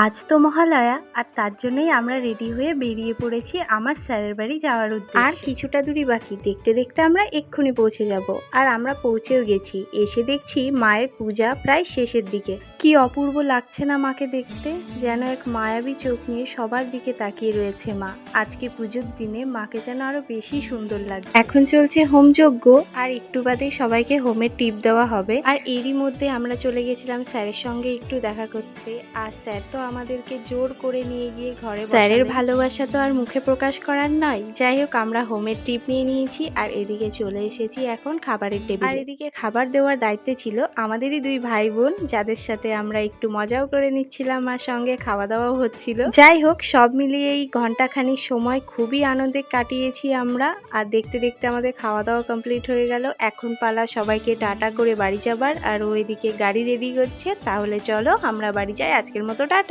আজ তো মহালয়া আর তার জন্যই আমরা রেডি হয়ে বেরিয়ে পড়েছি আমার স্যারের বাড়ি যাওয়ার উদ্দেশ্যে। আর কিছুটা দূরই বাকি দেখতে দেখতে আমরা এক্ষুনি পৌঁছে যাব। আর আমরা পৌঁছেও গেছি এসে দেখছি মায়ের পূজা প্রায় শেষের দিকে। কি অপূর্ব লাগছে না মাকে দেখতে যেন এক মায়াবী চোখ নিয়ে সবার দিকে তাকিয়ে রয়েছে মা। আজকে পুজোর দিনে মাকে যেন আরও বেশি সুন্দর লাগে এখন চলছে হোম যজ্ঞ আর একটু বাদেই সবাইকে হোমের টিপ দেওয়া হবে। আর এরই মধ্যে আমরা চলে গেছিলাম স্যারের সঙ্গে একটু দেখা করতে আর স্যার তো আমাদেরকে জোর করে নিয়ে গিয়ে ঘরে স্যারের ভালোবাসা তো আর মুখে প্রকাশ করার নয়। যাই হোক আমরা হোমের টিপ নিয়ে নিয়েছি আর এদিকে চলে এসেছি এখন খাবারের টেবিল। আর এদিকে খাবার দেওয়ার দায়িত্বে ছিল আমাদেরই দুই ভাই বোন যাদের সাথে আমরা একটু মজাও করে নিচ্ছিলাম আর সঙ্গে খাওয়া দাওয়াও হচ্ছিল। যাই হোক সব মিলিয়ে এই ঘন্টাখানিক সময় খুবই আনন্দে কাটিয়েছি আমরা। আর দেখতে দেখতে আমাদের খাওয়া দাওয়া কমপ্লিট হয়ে গেল। এখন পালা সবাইকে টাটা করে বাড়ি যাবার। আর ওইদিকে গাড়ি রেডি করছে। তাহলে চলো আমরা বাড়ি যাই। আজকের মতো টাটা।